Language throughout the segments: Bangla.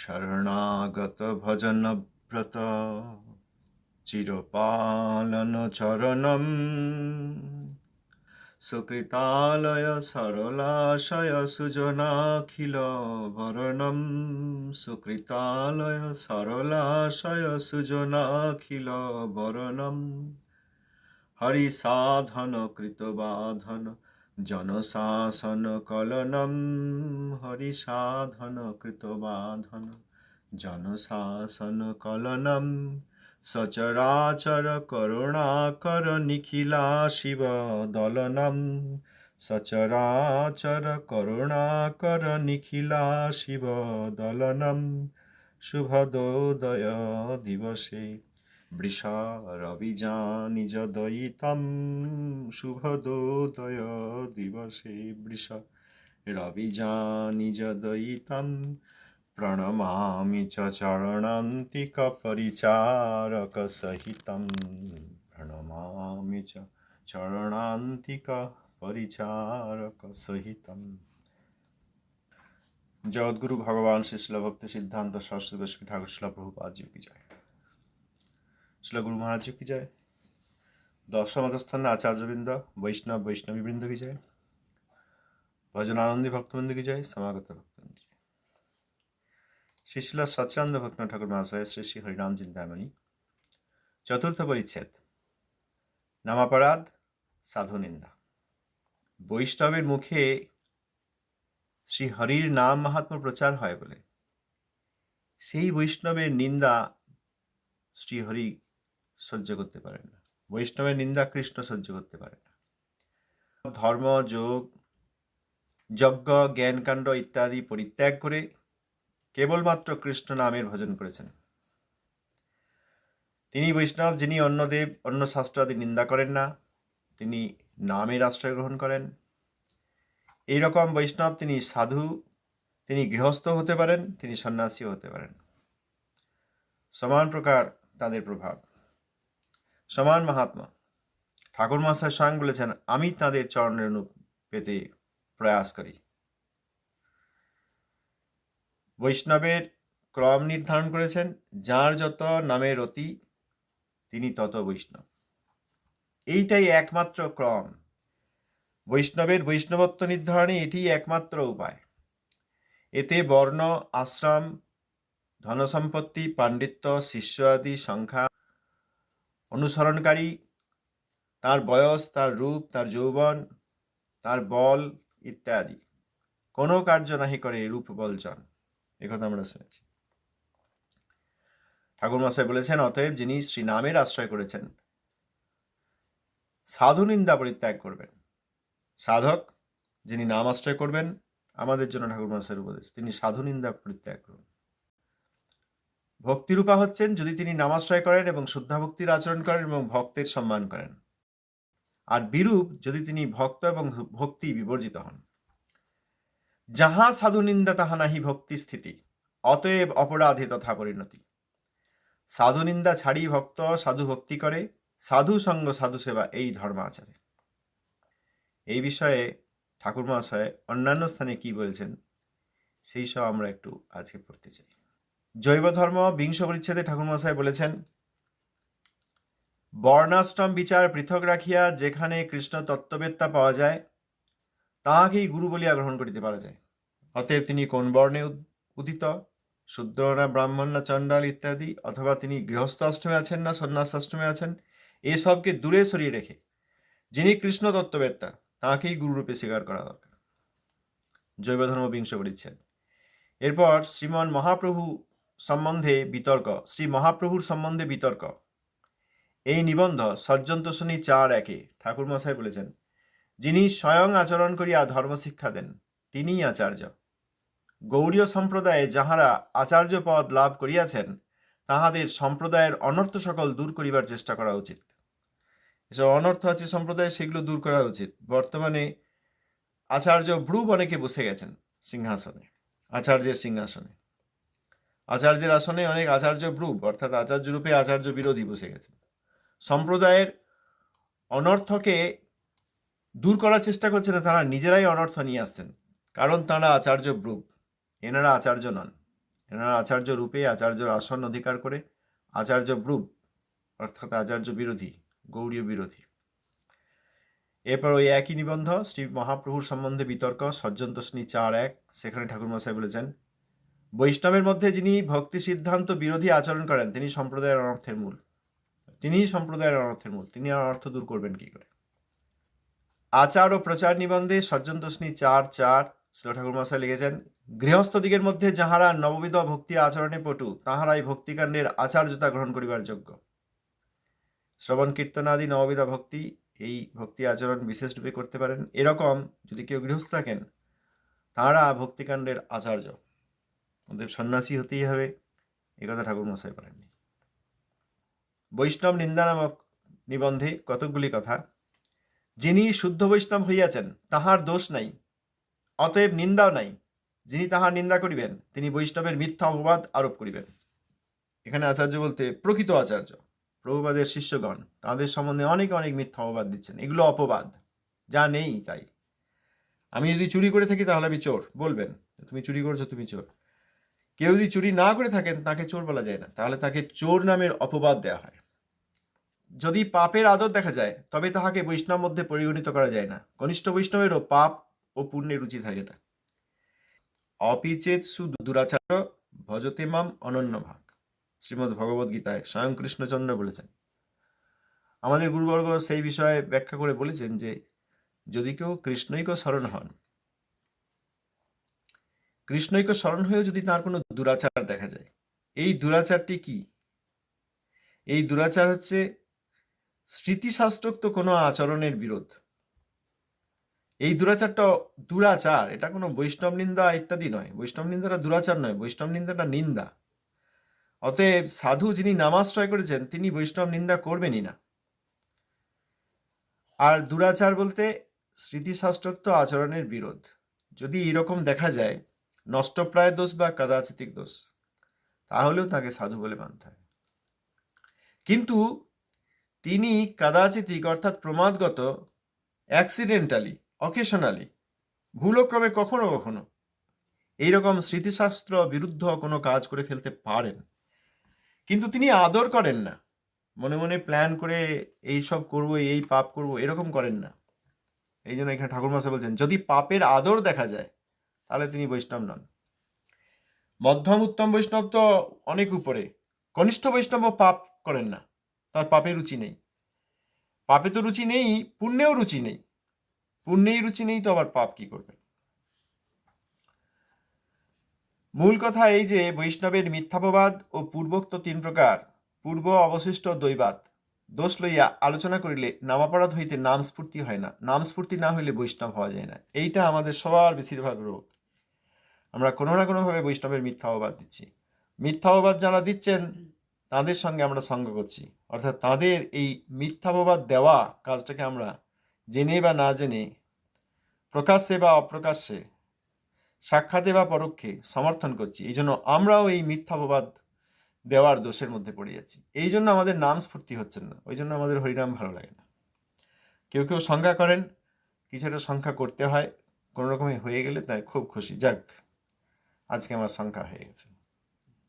শরণাগত ভজনব্রত চিরপালন চরণম সুকৃতালয় সরলাশয় সুজনাখিল বরণম সুকৃতালয় সরলাশয় সুজনাখিল বরণম হরি সাধন কৃতবাধন জনশাসন কলনম হরি সাধন কৃতবাধন জনশাসন কলনম সচরাচর করুণাকর নিখিলা শিব দলনম সচরাচর করুণাকর নিখিলা শিব দলনম শুভদোদয় দিবসে। বৃষারবিজানিজদয়িতম শুভদোদয় দিবসে বৃষ। রবিজানিজদয়িতম প্রণমামি চ চরণান্তিকপরিচারকসহিতম প্রণমামি চ চরণান্তিকপরিচারকসহিতম জগৎগুরু ভগবান শিশল সিদ্ধান্ত সরস্বতী গোস্বী ঠাকুর শিলা প্রভুপাদ জি কি শিলা গুরু মহারাজ কি জয় দশমতস্থান আচার্যবৃন্দ, বৈষ্ণব, বৈষ্ণবীবৃন্দ কি জয় ভজন আনন্দী ভক্তবৃন্দ কি জয় সমাগত ভক্তবৃন্দ কি শ্রী শিলা সচ্চানন্দ ভক্ত ঠাকুর মহাশয় শ্রী শ্রী হরিরাম চিন্তামণি। চতুর্থ পরিচ্ছেদ। নামাপরাধ, সাধু নিন্দা। বৈষ্ণবের মুখে শ্রী হরির নাম মাহাত্ম প্রচার হয় বলে। সেই বৈষ্ণবের নিন্দা শ্রীহরি সহ্য করতে পারেন না। বৈষ্ণবের নিন্দা কৃষ্ণ সহ্য করতে পারে না। ধর্ম, যোগ, যজ্ঞ, জ্ঞানকাণ্ড ইত্যাদি পরিত্যাগ করে কেবলমাত্র কৃষ্ণ নামের ভজন করেছেন। তিনি বৈষ্ণব, যিনি অন্য দেব, অন্য শাস্ত্রাদি নিন্দা করেন না, তিনি নামের আশ্রয় গ্রহণ করেন। এই রকম বৈষ্ণব তিনি সাধু, তিনি গৃহস্থ হতে পারেন, তিনি সন্ন্যাসীও হতে পারেন। সমান প্রকার তাদের প্রভাব। সমান মহাত্মা ঠাকুর মহাশয় স্বয়ং বলেছেন, আমি তাদের চরণের অনুপ পেতে প্রয়াস করি। বৈষ্ণবের ক্রম নির্ধারণ করেছেন, যার যত নামের অতি তিনি তত বৈষ্ণব। এইটাই একমাত্র ক্রম। বৈষ্ণবের বৈষ্ণবত্ব নির্ধারণে এটি একমাত্র উপায়। এতে বর্ণ, আশ্রম, ধনসম্পত্তি, পাণ্ডিত্য, শিষ্য আদি, সংখ্যা অনুসরণকারী, তার বয়স, তার রূপ, তার যৌবন, তার বল ইত্যাদি। কোনো কার্য নাহি করে রূপ বলচন একথা আমরা শুনেছি। ঠাকুর মশাই বলেছেন, অতএব যিনি শ্রী নামের আশ্রয় করেছেন, সাধু নিন্দা পরিত্যাগ করবেন। সাধক যিনি নাম আশ্রয় করবেন, আমাদের জন্য ঠাকুর মশাইয়ের উপদেশ, তিনি সাধু নিন্দা পরিত্যাগ করুন। ভক্তিরূপা হচ্ছেন যদি তিনি নামাশ্রয় করেন এবং শুদ্ধা ভক্তির আচরণ করেন এবং ভক্তের সম্মান করেন। আর বিরূপ যদি তিনি ভক্ত এবং ভক্তি বিবর্জিত হন। যাহা সাধু নিন্দা, তাহা নাহি ভক্তি স্থিতি, অতএব অপরাধে তথা পরিণতি। সাধু নিন্দা ছাড়ি ভক্ত সাধু ভক্তি করে, সাধু সঙ্গ সাধু সেবা এই ধর্মাচারে এই বিষয়ে ঠাকুর মহাশয় অন্যান্য স্থানে কি বলছেন, সেই সব আমরা একটু আজকে পড়তে চাই। জৈব ধর্ম, বিংশ পরিচ্ছেদে ঠাকুর মহাশয় বলেছেন, বর্ণাশ্রম বিচার পৃথক রাখিয়া যেখানে কৃষ্ণ তত্ত্ববেত্তা পাওয়া যায়, তাহাকেই গুরু বলিয়া গ্রহণ করিতে পারা যায়। অতএব তিনি কোন বর্ণে উদিত? শূদ্র না ব্রাহ্মণ না চণ্ডাল ইত্যাদি, অথবা তিনি গৃহস্থ অষ্টমে আছেন না সন্ন্যাস অষ্টমে আছেন এসবকে দূরে সরিয়ে রেখে। যিনি কৃষ্ণ তত্ত্ববেত্তা তাঁকেই গুরুরূপে স্বীকার করা দরকার। জৈব ধর্ম, বিংশ পরিচ্ছেদ। এরপর শ্রীমন মহাপ্রভু সম্বন্ধে বিতর্ক, শ্রী মহাপ্রভুর সম্বন্ধে বিতর্ক। এই নিবন্ধ সজ্জন্তোষণী চার একে ঠাকুর মশাই বলেছেন, যিনি স্বয়ং আচরণ করিয়া ধর্মশিক্ষা দেন, তিনিই আচার্য। গৌড়ীয় সম্প্রদায়ে যাহারা আচার্য পদ লাভ করিয়াছেন, তাহাদের সম্প্রদায়ের অনর্থ সকল দূর করিবার চেষ্টা করা উচিত। এসব অনর্থ আছে সম্প্রদায়ে, সেগুলো দূর করা উচিত। বর্তমানে আচার্য ব্রুব অনেকে বসে গেছেন সিংহাসনে, আচার্যের সিংহাসনে। আচার্যের আসনে অনেক আচার্য ব্রুব অর্থাৎ আচার্য রূপে আচার্য বিরোধী বসে গেছেন। সম্প্রদায়ের অনর্থকে দূর করার চেষ্টা করছে না, তারা নিজেরাই অনর্থ নিয়ে আসছেন। কারণ তারা আচার্য ব্রুব এনারা আচার্য নন। এনারা আচার্য রূপে আচার্যর আসন অধিকার করে, আচার্য ব্রুব অর্থাৎ আচার্য বিরোধী, গৌড়ীয় বিরোধী। এরপর ওই একই নিবন্ধ, শ্রী মহাপ্রভুর সম্বন্ধে বিতর্ক সজ্জন চার এক, সেখানে ঠাকুরমশাই বলেছেন বৈষ্ণবের মধ্যে যিনি ভক্তি সিদ্ধান্ত বিরোধী আচরণ করেন, তিনি সম্প্রদায়ের অনর্থের মূল। তিনিই সম্প্রদায়ের অনর্থের মূল। তিনি আর অর্থ দূর করবেন কি করে? আচার ও প্রচার নিবন্ধে সজ্জন তোষণী চার চার শ্রী ঠাকুরমশাই লিখেছেন, গৃহস্থ দিগের মধ্যে যাহারা নববিধ ভক্তি আচরণে পটু, তাহারাই ভক্তিকাণ্ডের আচার্যতা গ্রহণ করিবার যোগ্য। শ্রবণ কীর্তনাদি নববিধা ভক্তি, এই ভক্তি আচরণ বিশেষ রূপে করতে পারেন। এরকম যদি কেউ গৃহস্থ থাকেন তাঁরা ভক্তিকাণ্ডের আচার্য। ওদের সন্ন্যাসী হতেই হবে। এ কথা ঠাকুর মশাই বলেননি। বৈষ্ণব নিন্দা নামক নিবন্ধে কতকগুলি কথা। যিনি শুদ্ধ বৈষ্ণব হইয়াছেন, তাহার দোষ নাই। অতএব নিন্দাও নাই। যিনি তাহার নিন্দা করিবেন, তিনি বৈষ্ণবের মিথ্যা অপবাদ আরোপ করিবেন। এখানে আচার্য বলতে প্রকৃত আচার্য প্রভুবাদের শিষ্যগণ, তাদের সম্বন্ধে অনেক অনেক মিথ্যা অপবাদ দিচ্ছেন। এগুলো অপবাদ। যা নেই তাই। আমি যদি চুরি করে থাকি তাহলে আমি চোর, বলবেন। তুমি চুরি করেছ, তুমি চোর। কেউ যদি চুরি না করে থাকেন, তাকে চোর বলা যায় না। তাহলে তাকে চোর নামের অপবাদ দেওয়া হয়। যদি পাপের আদর দেখা যায়, তবে তাহাকে বৈষ্ণব মধ্যে পরিগণিত করা যায় না। কনিষ্ঠ বৈষ্ণবেরও পাপ ও পুণ্যের রুচি থাকে না। অপিচেত সুদু দুরাচার ভজতে মাম অনন্য ভাগ। শ্রীমদ্ ভগবদ গীতায় স্বয়ং কৃষ্ণচন্দ্র বলেছেন। আমাদের গুরুবর্গ সেই বিষয়ে ব্যাখ্যা করে বলেছেন যে, যদি কেউ কৃষ্ণৈক স্মরণ হন কৃষ্ণৈক স্মরণ হয়েও যদি তার কোনো দুরাচার দেখা যায়। এই দুরাচারটি কি? এই দুরাচার হচ্ছে স্মৃতিশাস্ত্রোক্ত কোনো আচরণের বিরোধ। এই দুরাচারটা দুরাচার, এটা কোনো বৈষ্ণব নিন্দা ইত্যাদি নয়। বৈষ্ণব নিন্দাটা দুরাচার নয়, বৈষ্ণব নিন্দাটা নিন্দা। অতএব সাধু যিনি নামাশ্রয় করেছেন, তিনি বৈষ্ণব নিন্দা করবেনই না। আর দুরাচার বলতে স্মৃতিশাস্ত্রোক্ত আচরণের বিরোধ। যদি এরকম দেখা যায় নষ্টপ্রায় দোষ বা কাদাচিতিক দোষ তাহলেও তাকে সাধু বলে মানতে হয়। কিন্তু তিনি কাদাচিতিক অর্থাৎ প্রমাদগত অ্যাক্সিডেন্টালি অকেশনালি ভুলক্রমে কখনো কখনো এইরকম স্মৃতিশাস্ত্র বিরুদ্ধ কোনো কাজ করে ফেলতে পারেন। কিন্তু তিনি আদর করেন না। মনে মনে প্ল্যান করে এই সব করব, এই পাপ করব, এরকম করেন না। এই জন্য এখানে ঠাকুর বলছেন, যদি পাপের আদর দেখা যায় তাহলে তিনি বৈষ্ণব নন। মধ্যম, উত্তম বৈষ্ণব তো অনেক উপরে। কনিষ্ঠ বৈষ্ণব পাপ করেন না, তার পাপে রুচি নেই। পাপে তো রুচি নেই, পুণ্যেও রুচি নেই। পুণ্যেই রুচি নেই তো আবার পাপ কি করবে? মূল কথা এই যে বৈষ্ণবের মিথ্যাপবাদ ও পূর্বোক্ত তিন প্রকার, পূর্ব, অবশিষ্ট দৈবাত দোষ লইয়া আলোচনা করিলে নামাপরাধ হইতে নাম স্ফূর্তি হয় না। নাম স্ফূর্তি না হইলে বৈষ্ণব হওয়া যায় না। এইটা আমাদের সবার বেশিরভাগ রোগ। আমরা কোনো না কোনোভাবে বৈষ্ণবের মিথ্যা অবাদ দিচ্ছি। মিথ্যা অবাদ যারা দিচ্ছেন, তাদের সঙ্গে আমরা সঙ্গ করছি। অর্থাৎ তাদের এই মিথ্যাপবাদ দেওয়া কাজটাকে আমরা জেনে বা না জেনে, প্রকাশ্যে বা অপ্রকাশ্যে, সাক্ষাতে বা পরোক্ষে সমর্থন করছি। এই জন্য আমরাও এই মিথ্যাপবাদ দেওয়ার দোষের মধ্যে পড়ে যাচ্ছি। এই জন্য আমাদের নাম স্ফূর্তি হচ্ছেন না। ওই জন্য আমাদের হরিনাম ভালো লাগে না। কেউ কেউ সংখ্যা করেন, কিছু একটা সংখ্যা করতে হয়, কোনো রকমে হয়ে গেলে তাই খুব খুশি। যাক আজকে আমার সংখ্যা হয়ে গেছে।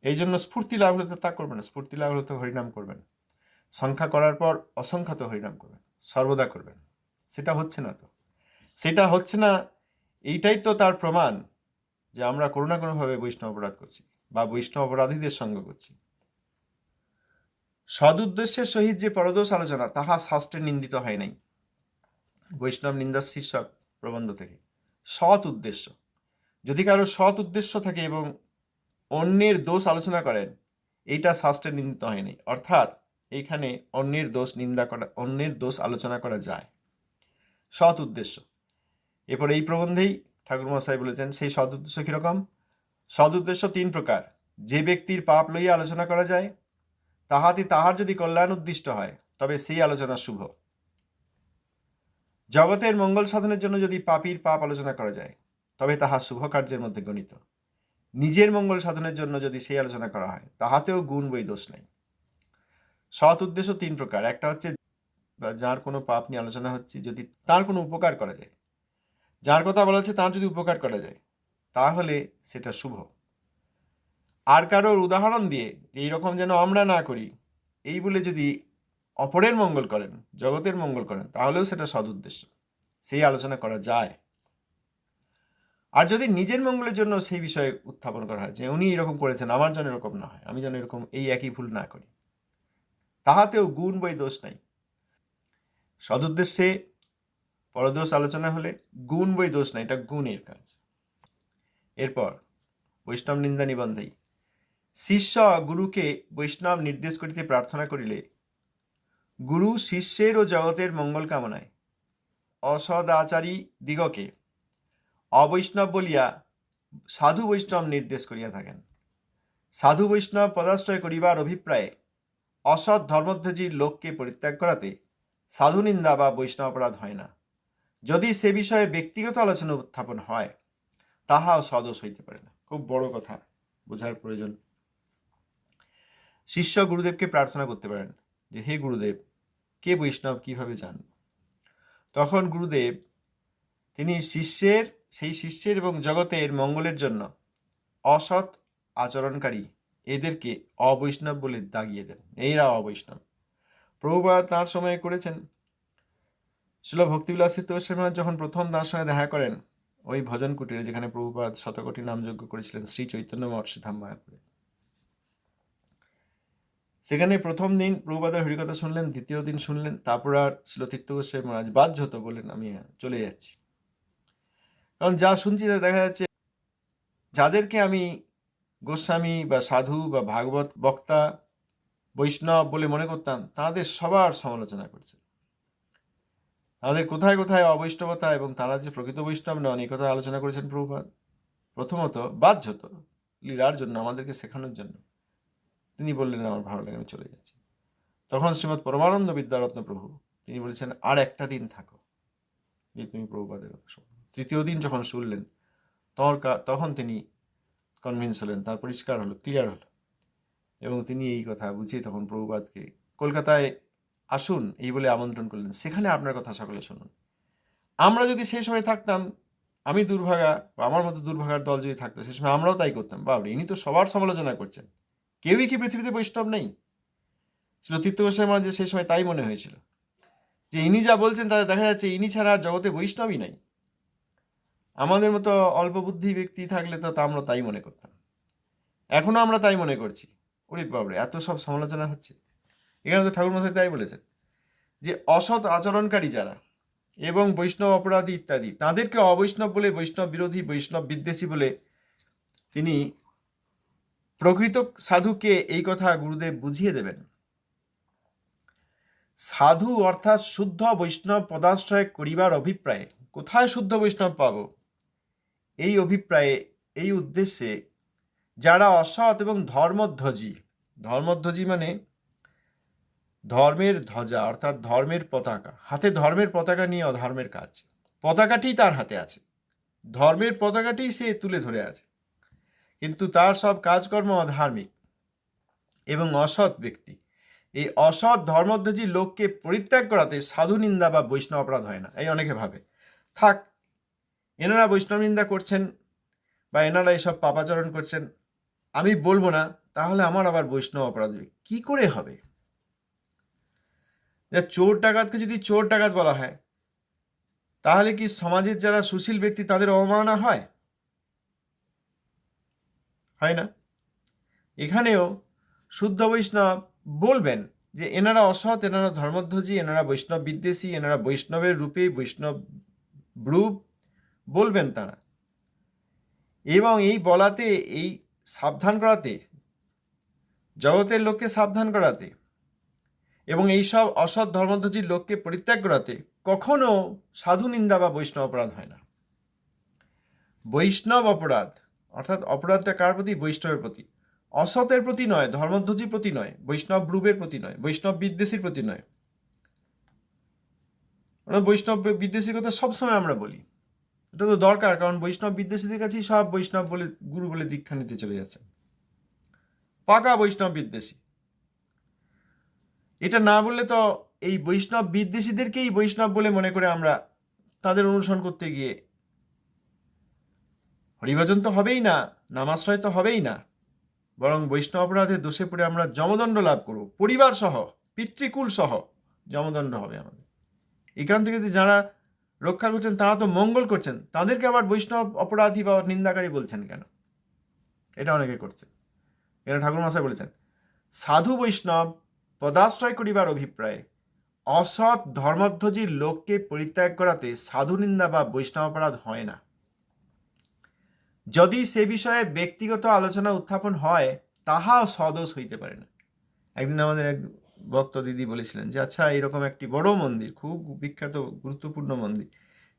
এই জন্য স্ফূর্তি লাভ হলে তো তা করবেন না। স্ফূর্তি লাভ হলে তো হরিনাম করবেন। সংখ্যা করার পর অসংখ্যাত হরিনাম করবেন। সর্বদা করবেন। সেটা হচ্ছে না তো। সেটা হচ্ছে না, এইটাই তো তার প্রমাণ যে আমরা কোনো না কোনোভাবে বৈষ্ণব অপরাধ করছি বা বৈষ্ণব অপরাধীদের সঙ্গ করছি। সদুদ্দেশ্যের সহিত যে পরদোষ আলোচনা, তাহা শাস্ত্রে নিন্দিত হয় নাই। বৈষ্ণব নিন্দার শীর্ষক প্রবন্ধ থেকে। সৎ উদ্দেশ্য। যদি কারও সৎ উদ্দেশ্য থাকে এবং অন্যের দোষ আলোচনা করেন, এইটা শাস্ত্রে নিন্দিত হয়নি। অর্থাৎ এইখানে অন্যের দোষ নিন্দা করা, অন্যের দোষ আলোচনা করা যায়। সৎ উদ্দেশ্য। এরপর এই প্রবন্ধেই ঠাকুর মশাই বলেছেন, সেই সৎ উদ্দেশ্য কীরকম? সৎ উদ্দেশ্য তিন প্রকার। যে ব্যক্তির পাপ লইয়া আলোচনা করা যায়, তাহাতে তাহার যদি কল্যাণ উদ্দিষ্ট হয়, তবে সেই আলোচনা শুভ। জগতের মঙ্গল সাধনের জন্য যদি পাপীর পাপ আলোচনা করা যায় তবে তাহা শুভ কার্যের মধ্যে গণিত। নিজের মঙ্গল সাধনের জন্য যদি সেই আলোচনা করা হয়, তাহাতেও গুণ বই দোষ নাই। সৎ উদ্দেশ্য তিন প্রকার। একটা হচ্ছে যার কোনো পাপ নিয়ে আলোচনা হচ্ছে, যদি তার কোনো উপকার করা যায়। যার কথা বলা হচ্ছে, তার যদি উপকার করা যায়, তাহলে সেটা শুভ। আর কারোর উদাহরণ দিয়ে যে এইরকম যেন আমরা না করি, এই বলে যদি অপরের মঙ্গল করেন, জগতের মঙ্গল করেন, তাহলেও সেটা সদুদ্দেশ্য সেই আলোচনা করা যায়। আর যদি নিজের মঙ্গলের জন্য সেই বিষয়ে উত্থাপন করা হয় যে উনি এরকম করেছেন, আমার যেন এরকম না হয়, আমি যেন এরকম এই একই ভুল না করি, তাহাতেও গুণ বই দোষ নাই। সদুদ্দেশ্যে পরদোষ আলোচনা হলে গুণ বই দোষ নাই, এটা গুণের কাজ। এরপর, বৈষ্ণব নিন্দা নিবন্ধেই। শিষ্য গুরুকে বৈষ্ণব নির্দেশ করিতে প্রার্থনা করিলে গুরু শিষ্যের ও জগতের মঙ্গল কামনায় অসদাচারী দিগকে অবৈষ্ণব বলিয়া সাধু বৈষ্ণব নির্দেশ করিয়া থাকেন। সাধু বৈষ্ণব পদাশ্রয় করিবার অভিপ্রায়ে অসৎ ধর্মধ্বজীর লোককে পরিত্যাগ করাতে সাধু নিন্দা বা বৈষ্ণব অপরাধ হয় না। যদি সে বিষয়ে ব্যক্তিগত আলোচনা উত্থাপন হয়, তাহাও সদোষ হইতে পারে না। খুব বড় কথা, বোঝার প্রয়োজন। শিষ্য গুরুদেবকে প্রার্থনা করতে পারেন যে, হে গুরুদেব, কে বৈষ্ণব কীভাবে জান তখন গুরুদেব তিনি শিষ্যের সেই শিষ্যের এবং জগতের মঙ্গলের জন্য অসৎ আচরণকারী এদেরকে অবৈষ্ণব বলে দাগিয়ে দেন। এইরা অবৈষ্ণব। প্রভুপাদ তাঁর সময়ে করেছেন। শিল ভক্তিবিলাস তীর্থগোস্বামী যখন প্রথম তাঁর সঙ্গে দেখা করেন, ওই ভজন কুটিরে যেখানে প্রভুপাদ শতকোটি নামযজ্ঞ করেছিলেন শ্রী চৈতন্য মহর্ষিধাম মায়াপুরে সেখানে প্রথম দিন প্রভুপাদের হরিকথা শুনলেন, দ্বিতীয় দিন শুনলেন, তারপর আর শিল তীর্থ গোস্বামী মহারাজ বাধ্য হতো বললেন, আমি চলে যাচ্ছি। কারণ যা শুনছি তা দেখা যাচ্ছে যাদেরকে আমি গোস্বামী বা সাধু বা ভাগবত বক্তা, বৈষ্ণব বলে মনে করতাম, তাদের সবার সমালোচনা করছে। তাদের কোথায় কোথায় অবৈষ্ণবতা এবং তারা যে প্রকৃত বৈষ্ণব নন, এই কথা আলোচনা করেছেন প্রভুপাদ। প্রথমত বাধ্যত লীলার জন্য, আমাদেরকে শেখানোর জন্য। তিনি বললেন, আমার ভালো লাগে, আমি চলে যাচ্ছি। তখন শ্রীমৎ পরমানন্দ বিদ্যারত্ন প্রভু, তিনি বলেছেন, আর একটা দিন থাকো। যে তুমি প্রভুপাদের কথা তৃতীয় দিন যখন শুনলেন, তখন তখন তিনি কনভিন্স হলেন, তার পরিষ্কার হলো ক্লিয়ার হলো। এবং তিনি এই কথা বুঝিয়ে তখন প্রভুপাদকে কলকাতায় আসুন, এই বলে আমন্ত্রণ করলেন। সেখানে আপনার কথা সকলে শুনুন। আমরা যদি সেই সময় থাকতাম, আমি দুর্ভাগা বা আমার মতো দুর্ভাগার দল যদি থাকতো সেই সময় আমরাও তাই করতাম। বাবরে ইনি তো সবার সমালোচনা করছেন। কেউই কি পৃথিবীতে বৈষ্ণব নেই? ছিল তীর্থ গোস্বামী মহারাজের সেই সময় তাই মনে হয়েছিল। যে ইনি যা বলছেন তাতে দেখা যাচ্ছে ইনি ছাড়া আর জগতে বৈষ্ণবই নাই। আমাদের মতো অল্প বুদ্ধি ব্যক্তি থাকলে তো আমরা তাই মনে করতাম। এখনও আমরা তাই মনে করছি। ওরে বাবরে এত সব সমালোচনা হচ্ছে। এখানে তো ঠাকুর মশাই তাই বলেছেন যে, অসৎ আচরণকারী যারা এবং বৈষ্ণব অপরাধী ইত্যাদি, তাদেরকে অবৈষ্ণব বলে, বৈষ্ণব বিরোধী, বৈষ্ণব বিদ্বেষী বলে তিনি প্রকৃত সাধুকে এই কথা গুরুদেব বুঝিয়ে দেবেন। সাধু অর্থাৎ শুদ্ধ বৈষ্ণব পদাশ্রয় করিবার অভিপ্রায়ে কোথায় শুদ্ধ বৈষ্ণব পাব? এই অভিপ্রায়ে, এই উদ্দেশ্যে যারা অসৎ এবং ধর্মধ্বজী ধর্মধ্বজী মানে ধর্মের ধ্বজা, অর্থাৎ ধর্মের পতাকা। হাতে ধর্মের পতাকা নিয়ে অধর্মের কাজ। পতাকাটি তার হাতে আছে। ধর্মের পতাকাটি সে তুলে ধরে আছে। কিন্তু তার সব কাজকর্ম অধার্মিক এবং অসৎ ব্যক্তি। এই অসৎ ধর্মধ্বজী লোককে পরিত্যাগ করাতে সাধু নিন্দা বা বৈষ্ণব অপরাধ হয় না। এই অনেকে ভাবে। থাক এনারা বৈষ্ণব নিন্দা করছেন বা এনারা এসব পাপাচরণ করছেন, আমি বলব না, তাহলে আমার আবার বৈষ্ণব অপরাধ কি করে হবে? চোর ডাকাতকে যদি চোর ডাকাত বলা হয়, তাহলে কি সমাজের যারা সুশীল ব্যক্তি তাদের অবমাননা হয়? হয় না? এখানেও শুদ্ধ বৈষ্ণব বলবেন যে এনারা অসৎ, এনারা ধর্মধ্বজী, এনারা বৈষ্ণব বিদ্বেষী, এনারা বৈষ্ণবের রূপে বৈষ্ণব রূপ বলবেন তারা। এবং এই বলাতে, এই সাবধান করাতে, জগতের লোককে সাবধান করাতে, এবং এইসব অসৎ ধর্মধ্বজির লোককে পরিত্যাগ করাতে কখনো সাধু নিন্দা বা বৈষ্ণব অপরাধ হয় না। বৈষ্ণব অপরাধ, অর্থাৎ অপরাধটা কার প্রতি? বৈষ্ণবের প্রতি। অসতের প্রতি নয়, ধর্মধ্বজির প্রতি নয়, বৈষ্ণব রূপের প্রতি নয়, বৈষ্ণব বিদ্বেষীর প্রতি নয়। বৈষ্ণব বিদ্বেষীর কথা সবসময় আমরা বলি। এটা তো দরকার, কারণ বৈষ্ণব বিদ্বেষীদের কাছেই সব বৈষ্ণব বলে, গুরু বলে দীক্ষা নিতে চলে যাচ্ছে। পাকা বৈষ্ণব বিদ্বেষী। এটা না বললে তো এই বৈষ্ণব বিদ্বেষীদেরকেই বৈষ্ণব বলে মনে করে আমরা তাদের অনুসরণ করতে গিয়ে হরিভজন তো হবেই না, নামাশ্রয় তো হবেই না, বরং বৈষ্ণব অপরাধে দোষে পড়ে আমরা যমদণ্ড লাভ করব। পরিবার সহ পিতৃকুল সহ যমদণ্ড হবে আমাদের। এখান থেকে যে যারা রক্ষা করছেন, তারা তো মঙ্গল করছেন। তাদেরকে আবার বৈষ্ণব অপরাধী বা নিন্দাকারী বলছেন কেন? এটা অনেকে করছে। এখানে ঠাকুর মশাই বলেছেন। সাধু বৈষ্ণব পদাশ্রয় করিবার অভিপ্রায়ে অসৎ ধর্মধ্বজীর লোককে পরিত্যাগ করাতে সাধু নিন্দা বা বৈষ্ণব অপরাধ হয় না। যদি সে বিষয়ে ব্যক্তিগত আলোচনা উত্থাপন হয়, তাহাও সদোষ হইতে পারে না। একদিন আমাদের এক ভক্ত দিদি বলেছিলেন যে আচ্ছা এরকম একটি বড় মন্দির, খুব বিখ্যাত, গুরুত্বপূর্ণ মন্দির।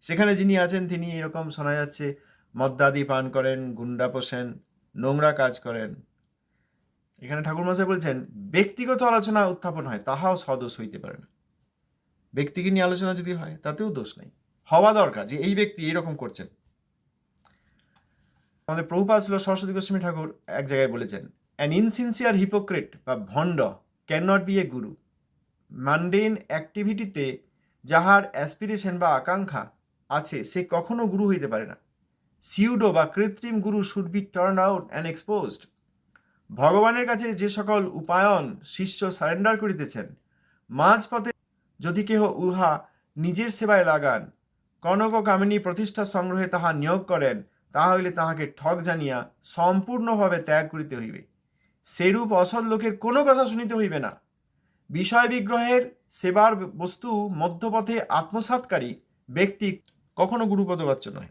সেখানে যিনি আছেন, তিনি এরকম শোনা যাচ্ছে মদ্যাদি পান করেন, গুন্ডা পোষেন, নোংরা কাজ করেন। এখানে ঠাকুর মশাই বলছেন, ব্যক্তিগত আলোচনা উত্থাপন হয়, তাহাও সদোষ হইতে পারে না। ব্যক্তিকে নিয়ে আলোচনা যদি হয়, তাতেও দোষ নেই। হওয়া দরকার যে, এই ব্যক্তি এরকম করছেন। আমাদের প্রভুপাত ছিল সরস্বতী গোস্বামী ঠাকুর এক জায়গায় বলেছেন অ্যান ইনসিনসিয়ার হিপোক্রেট বা ভণ্ড can not B A Guru mundane অ্যাক্টিভিটিতে যাহার অ্যাসপিরেশন বা আকাঙ্ক্ষা আছে, সে কখনো গুরু হইতে পারে না। সিউডো বা কৃত্রিম গুরু should be turn out and exposed ভগবানের কাছে যে সকল উপায়ন, শিষ্য সারেন্ডার করিতেছেন, মাঝপথে যদি কেহ উহা নিজের সেবায় লাগান, কনক কামিনী প্রতিষ্ঠা সংগ্রহে তাহা নিয়োগ করেন, তাহা হইলে তাহাকে ঠক জানিয়া সম্পূর্ণভাবে ত্যাগ করিতে হইবে। সেরূপ অসৎ লোকের কোনো কথা শুনিতে হইবে না। বিষয় বিগ্রহের সেবার বস্তু মধ্যপথে আত্মসাৎকারী ব্যক্তি কখনো গুরুপদবাচ্য নয়।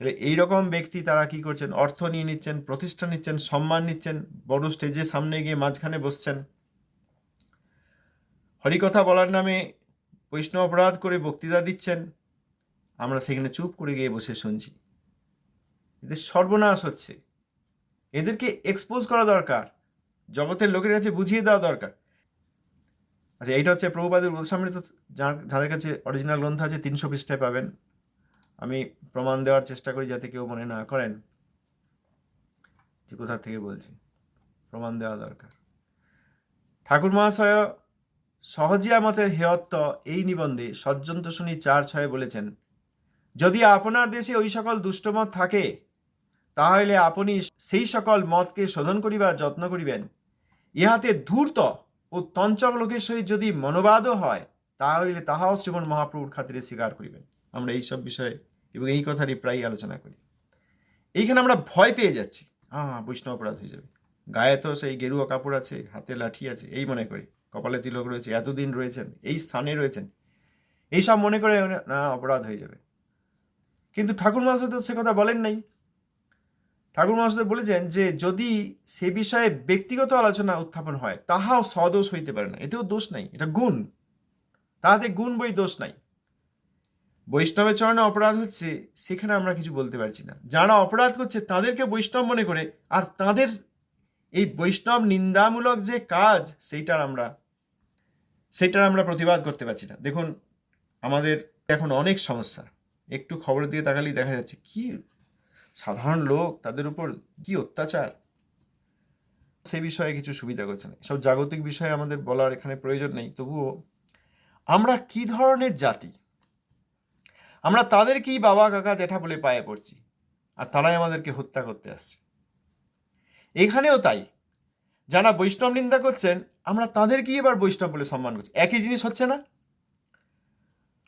তাহলে এইরকম ব্যক্তি তারা কি করছেন? অর্থ নিয়ে নিচ্ছেন, প্রতিষ্ঠা নিচ্ছেন, সম্মান নিচ্ছেন, বড় স্টেজে সামনে গিয়ে মাঝখানে বসছেন। হরিকথা বলার নামে বৈষ্ণব অপরাধ করে বক্তৃতা দিচ্ছেন। আমরা সেখানে চুপ করে গিয়ে বসে শুনছি। এদের সর্বনাশ হচ্ছে। এদেরকে এক্সপোজ করা দরকার। জগতের লোকের কাছে বুঝিয়ে দেওয়া দরকার। আচ্ছা এইটা হচ্ছে প্রভুপাদের উৎসামৃত যাদের কাছে অরিজিনাল গ্রন্থ আছে, তিনশো পৃষ্ঠায় পাবেন। আমি প্রমাণ দেওয়ার চেষ্টা করি যাতে কেউ মনে না করেন। যে কোথা থেকে বলছি। প্রমাণ দেওয়া দরকার। ঠাকুর মহাশয় সহজিয়া মতের হেয়ত্ব এই নিবন্ধে সজ্জন্ত শুনি চার ছয়ে বলেছেন, যদি আপনার দেশে ওই সকল দুষ্টমত থাকে তাহলে আপনি সেই সকল মতকে শোধন করিবার যত্ন করিবেন। ইহাতে ধূর্ত ও তঞ্চক লোকের সহিত যদি মনোবাদও হয়, তাহলে তাহাও শ্রীমন মহাপ্রভুর খাতিরে স্বীকার করিবেন। আমরা এই সব বিষয়ে এবং এই কথারই প্রায় আলোচনা করি। এইখানে আমরা ভয় পেয়ে যাচ্ছি। হ্যাঁ বৈষ্ণব অপরাধ হয়ে যাবে। গায়ে তো সেই গেরুয়া কাপড় আছে, হাতে লাঠি আছে, এই মনে করি। কপালে তিলক রয়েছে, এতদিন রয়েছেন, এই স্থানে রয়েছেন। এইসব মনে করে না, অপরাধ হয়ে যাবে। কিন্তু ঠাকুর মহাশয় তো সে কথা বলেন নাই। ঠাকুর মহাশয় বলেছেন যে, যদি সে বিষয়ে ব্যক্তিগত আলোচনা উত্থাপন হয়, তাহাও সদোষ হইতে পারে না। এতেও দোষ নাই, এটা গুণ। তাহাতে গুণ বই দোষ নাই। বৈষ্ণবের চরণে অপরাধ হচ্ছে, সেখানে আমরা কিছু বলতে পারছি না। যারা অপরাধ করছে, তাদেরকে বৈষ্ণব মনে করে, আর তাদের এই বৈষ্ণব নিন্দামূলক যে কাজ, সেইটার আমরা সেইটার আমরা প্রতিবাদ করতে পারছি না। দেখুন, আমাদের এখন অনেক সমস্যা। একটু খবরের দিকে তাকালেই দেখা যাচ্ছে, কি সাধারণ লোক তাদের উপর কি অত্যাচার? সে বিষয়ে কিছু সুবিধা করছে না। সব জাগতিক বিষয়ে আমাদের বলার এখানে প্রয়োজন নেই। তবুও আমরা কি ধরনের জাতি? আমরা তাদেরকেই বাবা, কাকা, জ্যাঠা বলে পায়ে পড়ছি আর তারাই আমাদেরকে হত্যা করতে আসছে। এখানেও তাই। যারা বৈষ্ণব নিন্দা করছেন, আমরা তাদেরকেই এবার বৈষ্ণব বলে সম্মান করছি। একই জিনিস হচ্ছে না?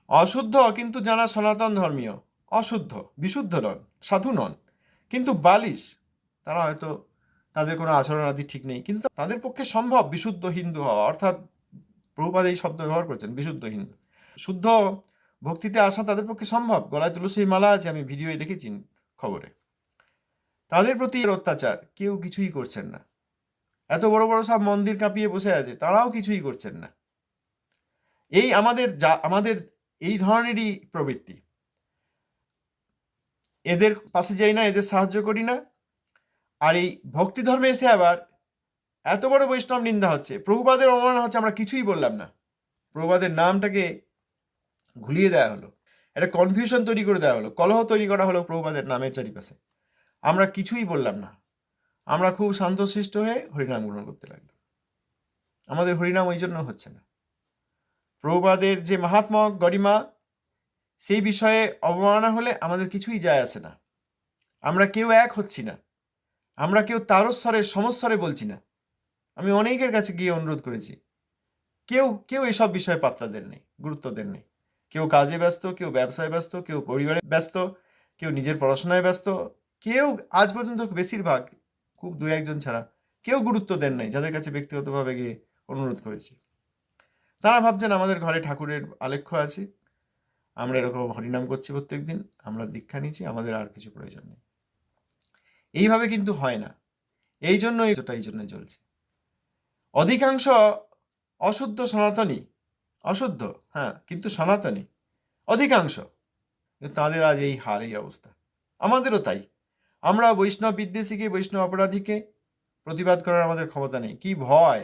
অশুদ্ধ কিন্তু যারা সনাতন ধর্মীয় অশুদ্ধ, বিশুদ্ধ নন, সাধু নন। কিন্তু বালিশ, তারা হয়তো তাদের কোনো আচরণ আদি ঠিক নেই। কিন্তু তাদের পক্ষে সম্ভব বিশুদ্ধ হিন্দু হওয়া। অর্থাৎ প্রভুপাদ এই শব্দ ব্যবহার করছেন, বিশুদ্ধ হিন্দু। শুদ্ধ ভক্তিতে আসা তাদের পক্ষে সম্ভব। গলায় তুলসীর মালা আছে, আমি ভিডিওয়ে দেখেছি খবরে। তাদের প্রতি অত্যাচার, কেউ কিছুই করছেন না। এত বড় বড় সব মন্দির কাঁপিয়ে বসে আছে, তারাও কিছুই করছেন না। এই আমাদের যা আমাদের এই ধরনেরই প্রবৃত্তি। এদের পাশে যাই না, এদের সাহায্য করি না। আর এই ভক্তি ধর্মে এসে আবার এত বড় বৈষ্ণব নিন্দা হচ্ছে। প্রভুপাদের অবমাননা হচ্ছে, আমরা কিছুই বললাম না। প্রভুপাদের নামটাকে ঘুলিয়ে দেওয়া হলো। একটা কনফিউশন তৈরি করে দেওয়া হলো। কলহ তৈরি করা হলো প্রভুপাদের নামের চারিপাশে। আমরা কিছুই বললাম না। আমরা খুব শান্তশিষ্ট হয়ে হরিনাম গ্রহণ করতে লাগলাম। আমাদের হরিনাম ওই জন্য হচ্ছে না। প্রভুপাদের যে মহাত্মা গরিমা সেই বিষয়ে অবমাননা হলে আমাদের কিছুই যায় আসে না। আমরা কেউ এক হচ্ছি না। আমরা কেউ তারস্বরে সমস্বরে বলছি না। আমি অনেকের কাছে গিয়ে অনুরোধ করেছি। কেউ কেউ এসব বিষয়ে পাত্তা দেন নেই, গুরুত্ব দেন নেই। কেউ কাজে ব্যস্ত, কেউ ব্যবসায় ব্যস্ত, কেউ পরিবারে ব্যস্ত, কেউ নিজের পড়াশোনায় ব্যস্ত। কেউ আজ পর্যন্ত বেশিরভাগ, খুব দু একজন ছাড়া, কেউ গুরুত্ব দেন নাই, যাদের কাছে ব্যক্তিগতভাবে গিয়ে অনুরোধ করেছি। তারা ভাবছেন আমাদের ঘরে ঠাকুরের আলেখ্য আছে। আমরা এরকম হরিনাম করছি প্রত্যেক দিন আমরা দীক্ষা নিচ্ছি, আমাদের আর কিছু প্রয়োজন নেই। এইভাবে কিন্তু হয় না। এই জন্যই এটা এই জন্য চলছে। অধিকাংশ অশুদ্ধ সনাতনী, অশুদ্ধ হ্যাঁ কিন্তু সনাতনী, অধিকাংশ, তাদের আজ এই হার, এই অবস্থা। আমাদেরও তাই। আমরা বৈষ্ণব বিদ্বেষীকে, বৈষ্ণব অপরাধীকে প্রতিবাদ করার আমাদের ক্ষমতা নেই। কি ভয়!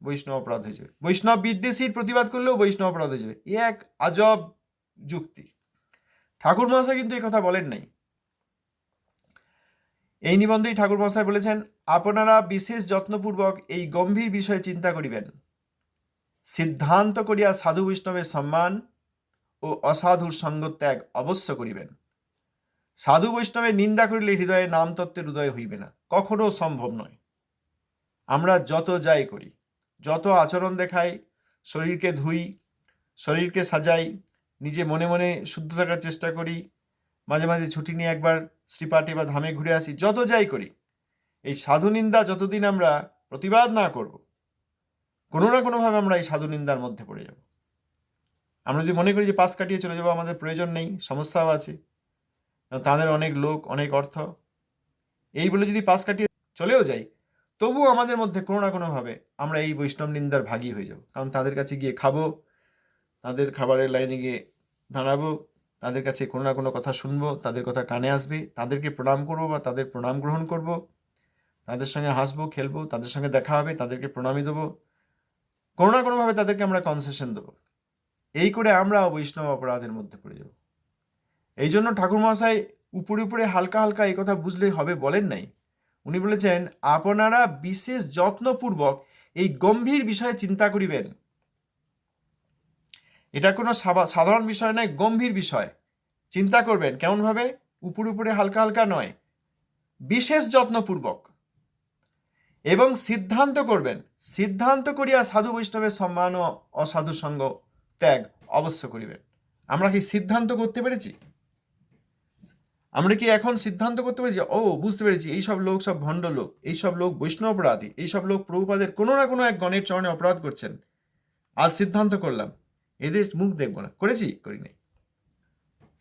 বৈষ্ণব অপরাধ হয়ে যাবে। বৈষ্ণব বিদ্বেষীর প্রতিবাদ করলেও বৈষ্ণব অপরাধ হয়ে যাবে। এ এক আজব যুক্তি। ঠাকুর মহাশয় কিন্তু কথা বলেন নাই। এই নিবন্ধেই ঠাকুর মহাশয় বলেছেন, আপনারা বিশেষ যত্নপূর্বক এই গম্ভীর বিষয়ে চিন্তা করিবেন। সিদ্ধান্ত করিয়া সাধু বৈষ্ণবের সম্মান ও অসাধুর সঙ্গ ত্যাগ অবশ্য করিবেন। সাধু বৈষ্ণবের নিন্দা করিলে হৃদয়ে নামতত্ত্বের উদয় হইবে না, কখনো সম্ভব নয়। আমরা যত যাই করি, যত আচরণ দেখাই, শরীরকে ধুই, শরীরকে সাজাই নিজে মনে মনে শুদ্ধ থাকার চেষ্টা করি, মাঝে মাঝে ছুটি নিয়ে একবার শ্রীপাঠে বা ধামে ঘুরে আসি, যত যাই করি। এই সাধু নিন্দা যতদিন আমরা প্রতিবাদ না করব, কোনো না কোনোভাবে আমরা এই সাধু নিন্দার মধ্যে পড়ে যাব। আমরা যদি মনে করি যে পাশ কাটিয়ে চলে যাব, আমাদের প্রয়োজন নেই, সমস্যাও আছে তাদের অনেক লোক, অনেক অর্থ। এই বলে যদি পাশ কাটিয়ে চলেও যাই, তবুও আমাদের মধ্যে কোনো না কোনোভাবে আমরা এই বৈষ্ণব নিন্দার ভাগী হয়ে যাব, কারণ তাদের কাছে গিয়ে খাব তাদের খাবারের লাইনে গিয়ে দাঁড়াবো, তাদের কাছে কোনো না কোনো কথা শুনব, তাদের কথা কানে আসবে, তাদেরকে প্রণাম করব বা তাদের প্রণাম গ্রহণ করব। তাদের সঙ্গে হাসবো, খেলব, তাদের সঙ্গে দেখা হবে, তাদেরকে প্রণামই দেবো। কোনো না কোনোভাবে তাদেরকে আমরা কনসেশন দেবো। এই করে আমরা বৈষ্ণব অপরাধের মধ্যে পড়ে যাব। এই জন্য ঠাকুর মহাশয় উপরে উপরে হালকা হালকা এই কথা বুঝলেই হবে বলেন নাই। উনি বলেছেন, আপনারা বিশেষ যত্নপূর্বক এই গম্ভীর বিষয়ে চিন্তা করিবেন। এটা কোনো সাধারণ বিষয় নয়, গম্ভীর বিষয়। চিন্তা করবেন, কেমনভাবে? উপরে উপরে হালকা হালকা নয়। বিশেষ যত্নপূর্বক। এবং সিদ্ধান্ত করবেন, সিদ্ধান্ত করিয়া সাধু বৈষ্ণবের সম্মান ও অসাধু সঙ্গ ত্যাগ অবশ্য করিবেন। আমরা কি সিদ্ধান্ত করতে পেরেছি? আমরা কি এখন সিদ্ধান্ত করতে পেরেছি? ও, বুঝতে পেরেছি, এই সব লোক সব ভণ্ড লোক, এই সব লোক বৈষ্ণব অপরাধী, এই সব লোক প্রভুপাদের কোনো না কোনো এক গণের চরণে অপরাধ করছেন। আজ সিদ্ধান্ত করলাম। এদের মুখ দেখব না। করেছি, করি নাই।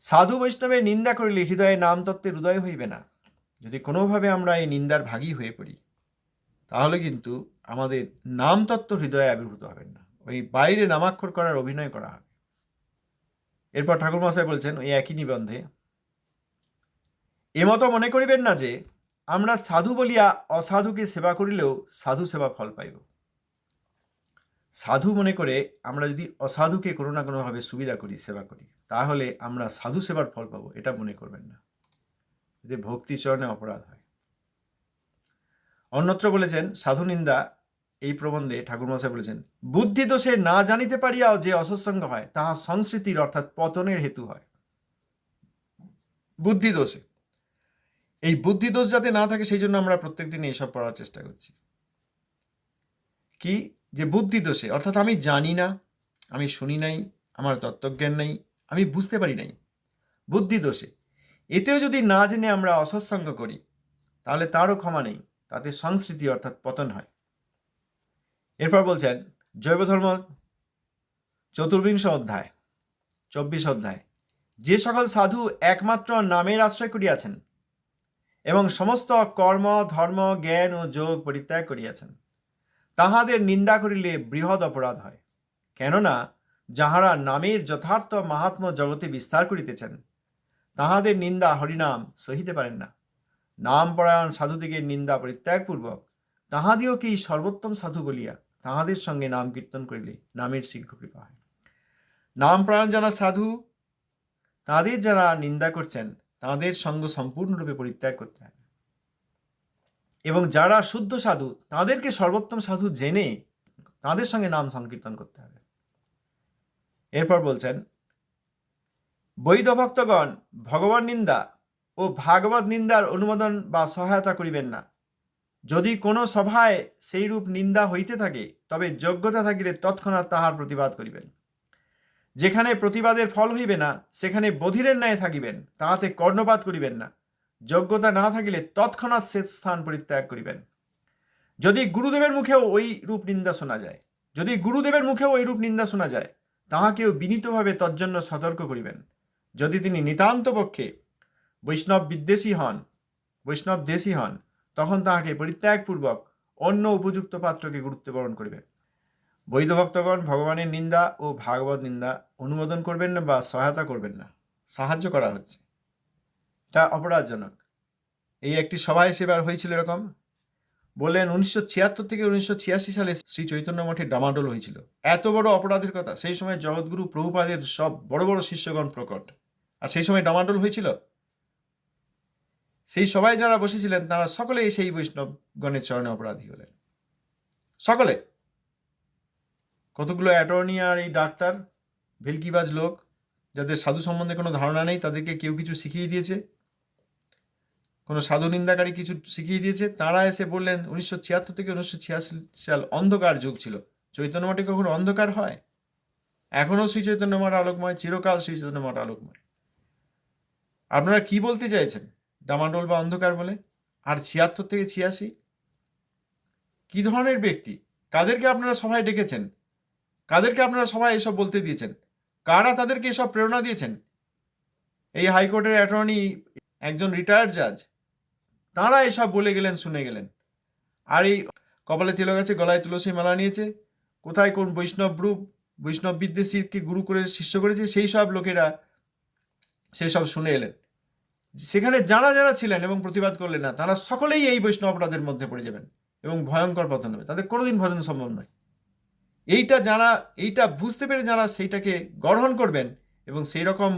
সাধু বৈষ্ণবের নিন্দা করিলে হৃদয়ে নাম তত্ত্বের উদয় হইবে না। যদি কোনোভাবে আমরা এই নিন্দার ভাগী হয়ে পড়ি, তাহলে কিন্তু আমাদের নাম তত্ত্ব হৃদয়ে আবির্ভূত হবেন না। ওই বাইরে নামাক্ষর করার অভিনয় করা হবে। এরপর ঠাকুর মশাই বলছেন, ওই একই নিবন্ধে এমতো মনে করিবেন না যে, আমরা সাধু বলিয়া অসাধুকে সেবা করিলেও সাধু সেবা ফল পাইব। সাধু মনে করে আমরা যদি অসাধুকে কোনো না কোনোভাবে সুবিধা করি, সেবা করি, তাহলে আমরা সাধু সেবার ফল পাবো, এটা মনে করবেন না। এতে ভক্তিচরণে অপরাধ হয়। অন্যত্র বলেছেন, সাধু নিন্দা, এই প্রবন্ধে ঠাকুরমশাই বলেছেন, বুদ্ধি দোষে না জানিতে পারিয়াও যে অসৎসঙ্গ হয়, তাহা সংস্কৃতির অর্থাৎ পতনের হেতু হয়। বুদ্ধি দোষে। এই বুদ্ধি দোষ যাতে না থাকে, সেই জন্য আমরা প্রত্যেকদিন এইসব পড়ার চেষ্টা করছি। কি? যে বুদ্ধি দোষে অর্থাৎ আমি জানি না, আমি শুনি নাই, আমার তত্ত্বজ্ঞান নাই, আমি বুঝতে পারি নাই। বুদ্ধি দোষে এতেও যদি না জেনে আমরা অসৎসঙ্গ করি, তাহলে তারও ক্ষমা নেই, তাতে সংস্কৃতি অর্থাৎ পতন হয়। এরপর বলছেন জৈব ধর্ম চতুর্বিংশ অধ্যায়, চব্বিশ অধ্যায়। যে সকল সাধু একমাত্র নামের আশ্রয় করিয়াছেন এবং সমস্ত কর্ম, ধর্ম, জ্ঞান ও যোগ পরিত্যাগ করিয়াছেন। তাহাদের নিন্দা করিলে বৃহৎ অপরাধ হয়। কেননা, যাহারা নামের যথার্থ মাহাত্ম জগতে বিস্তার করিতেছেন, তাহাদের নিন্দা হরিনাম সহিতে পারেন না। নাম পরায়ণ সাধুদিগের নিন্দা পরিত্যাগপূর্বক তাহাদিওকেই সর্বোত্তম সাধু বলিয়া তাহাদের সঙ্গে নাম কীর্তন করিলে নামের শীঘ্র কৃপা হয়। নাম পরায়ণ যারা সাধু, তাদের যারা নিন্দা করছেন, তাদের সঙ্গ সম্পূর্ণরূপে পরিত্যাগ করতে হবে এবং যারা শুদ্ধ সাধু, তাদেরকে সর্বোত্তম সাধু জেনে তাদের সঙ্গে নাম সংকীর্তন করতে হবে। এরপর বলছেন, বৈধ ভক্তগণ ভগবান নিন্দা ও ভাগবত নিন্দার অনুমোদন বা সহায়তা করিবেন না। যদি কোনো সভায় সেই রূপ নিন্দা হইতে থাকে, তবে যোগ্যতা থাকিলে তৎক্ষণাৎ তাহার প্রতিবাদ করিবেন। যেখানে প্রতিবাদের ফল হইবে না, সেখানে বধিরের ন্যায় থাকিবেন, তাহাতে কর্ণপাত করিবেন না। যোগ্যতা না থাকিলে তৎক্ষণাৎ সে স্থান পরিত্যাগ করিবেন। যদি গুরুদেবের মুখেও ওই রূপ নিন্দা শোনা যায়, যদি গুরুদেবের মুখেও ওই রূপ নিন্দা শোনা যায়, তাহাকেও বিনীতভাবে তজ্জন্য সতর্ক করিবেন। যদি তিনি নিতান্ত পক্ষে বৈষ্ণব বিদ্বেষী হন, বৈষ্ণব দেশী হন, তখন তাহাকে পরিত্যাগপূর্বক অন্য উপযুক্ত পাত্রকে গুরুত্ব বরণ করিবে। বৈধ ভক্তগণ ভগবানের নিন্দা ও ভাগবত নিন্দা অনুমোদন করবেন না বা সহায়তা করবেন না। সাহায্য করা হচ্ছে। এটা অপরাধজনক। এই একটি সভায় সেবার হয়েছিল এরকম? বললেন, উনিশশো ছিয়াত্তর থেকে উনিশশো ছিয়াশি সালে শ্রী চৈতন্য মঠে ডামাডোল হয়েছিল। এত বড় অপরাধের কথা, সেই সময় জগৎগুরু প্রভুপাদের সব বড় বড় শিষ্যগণ প্রকট। আর সেই সময় ডামাডোল হয়েছিল? সেই সবাই যারা বসেছিলেন, তারা সকলেই সেই বৈষ্ণবগণের চরণে অপরাধী হলেন। সকলে? কতগুলো অ্যাটর্নি আর এই ডাক্তার, ভেলকিবাজ লোক, যাদের সাধু সম্বন্ধে কোনো ধারণা নেই, তাদেরকে কেউ কিছু শিখিয়ে দিয়েছে? কোনো সাধু নিন্দাকারী কিছু শিখিয়ে দিয়েছে। তারা এসে বললেন, উনিশশো ছিয়াত্তর থেকে উনিশশো ছিয়াশি সাল অন্ধকার যুগ ছিল। চৈতন্য মঠে কখনো অন্ধকার হয়? এখনও শ্রী চৈতন্য মঠ আলোকময়, চিরকাল শ্রী চৈতন্য মঠ আলোকময়। আপনারা কি বলতে চাইছেন? ডামাডোল বা অন্ধকার বলে? আর ছিয়াত্তর থেকে ছিয়াশি? কি ধরনের ব্যক্তি? কাদেরকে আপনারা সভায় ডেকেছেন? কাদেরকে আপনারা সবাই এসব বলতে দিয়েছেন? কারা তাদেরকে এসব প্রেরণা দিয়েছেন? এই হাইকোর্টের অ্যাটর্নি একজন রিটায়ার্ড জাজ তাঁরা এসব বলে গেলেন, শুনে গেলেন। আর এই কপালে তিলক আছে গলায় তুলসী মালা নিয়েছে। কোথায় কোন বৈষ্ণব রূপ, বৈষ্ণব বিদ্বেষীকে গুরু করে শিষ্য করেছে, সেই সব লোকেরা সেই সব শুনে এলেন। সেখানে যারা যারা ছিলেন এবং প্রতিবাদ করলেন না, তারা সকলেই এই বৈষ্ণব অপরাধের মধ্যে পড়ে যাবেন এবং ভয়ঙ্কর পতন হবে। তাদের কোনোদিন ভজন সম্ভব নয়। এইটা যারা, এইটা বুঝতে পেরে যারা সেইটাকে গ্রহণ করবেন এবং সেই রকম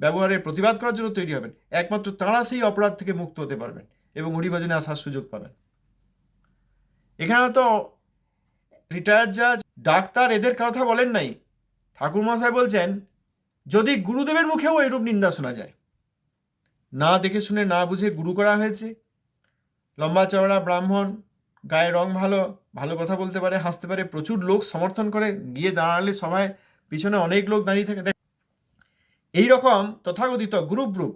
ব্যবহারের প্রতিবাদ করার জন্য তৈরি হবেন, একমাত্র তারা সেই অপরাধ থেকে মুক্ত হতে পারবেন। এবং হরিভজনে আসার সুযোগ পাবেন। এখানে তো রিটায়ার্ড জাজ ডাক্তার এদের কথা বলেন নাই। ঠাকুর বলছেন, যদি গুরুদেবের মুখেও এরূপ নিন্দা শোনা যায়। না দেখে শুনে না বুঝে গুরু করা হয়েছে। লম্বা চওড়া ব্রাহ্মণ, গায়ে রং ভালো ভালো কথা বলতে পারে, হাসতে পারে, প্রচুর লোক সমর্থন করে গিয়ে দাঁড়ালে সবাই পিছনে অনেক লোক দাঁড়িয়ে থাকে। এই রকম তথাকথিত গ্রুপ গ্রুপ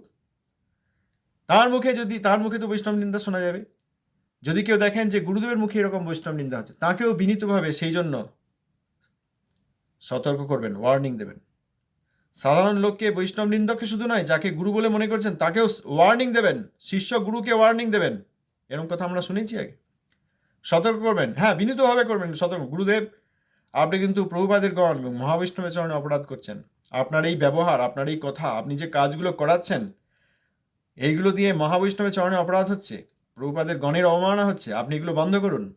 তার মুখে যদি, তার মুখে তো বৈষ্ণব নিন্দা শোনা যাবে। যদি কেউ দেখেন যে গুরুদেবের মুখে এরকম বৈষ্ণব নিন্দা আছে, তাকেও বিনীতভাবে সেই জন্য সতর্ক করবেন ওয়ার্নিং দেবেন। সাধারণ লোককে বৈষ্ণব নিন্দককে শুধু নয়, যাকে গুরু বলে মনে করছেন, তাকেও ওয়ার্নিং দেবেন, শিষ্য গুরুকে ওয়ার্নিং দেবেন। এরকম কথা আমরা শুনেছি আগে। সতর্ক করবেন হ্যাঁ বিনীতভাবে করবেন, সতর্ক। গুরুদেব, আপনি কিন্তু প্রভুপাদের গণ মহাবৈষ্ণবের চরণে অপরাধ করছেন। আপনার এই ব্যবহার, আপনার এই কথা, আপনি যে কাজগুলো করাচ্ছেন এইগুলো দিয়ে মহাবৈষ্ণবের চরণে অপরাধ হচ্ছে, প্রভুপাদের গণের অবমাননা হচ্ছে, আপনি এগুলো বন্ধ করুন।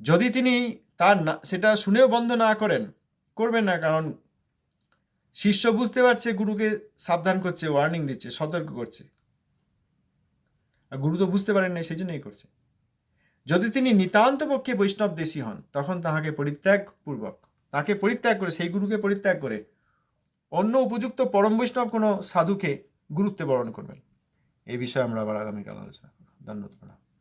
যদি তিনি তার না, সেটা শুনেও বন্ধ না করেন, করবেন না, কারণ শিষ্য বুঝতে পারছে, গুরুকে সাবধান করছে ওয়ার্নিং দিচ্ছে, সতর্ক করছে। আর গুরু তো বুঝতে পারেন না সেই জন্যই করছে। যদি তিনি নিতান্ত পক্ষে বৈষ্ণব দেশী হন, তখন তাহাকে পরিত্যাগ পূর্বক তাকে পরিত্যাগ করে, সেই গুরুকে পরিত্যাগ করে, অন্য উপযুক্ত পরম বৈষ্ণব কোনো সাধুকে গুরুত্বে বরণ করবেন। এই বিষয়ে আমরা আবার আগামীকাল আলোচনা করব। ধন্যবাদ।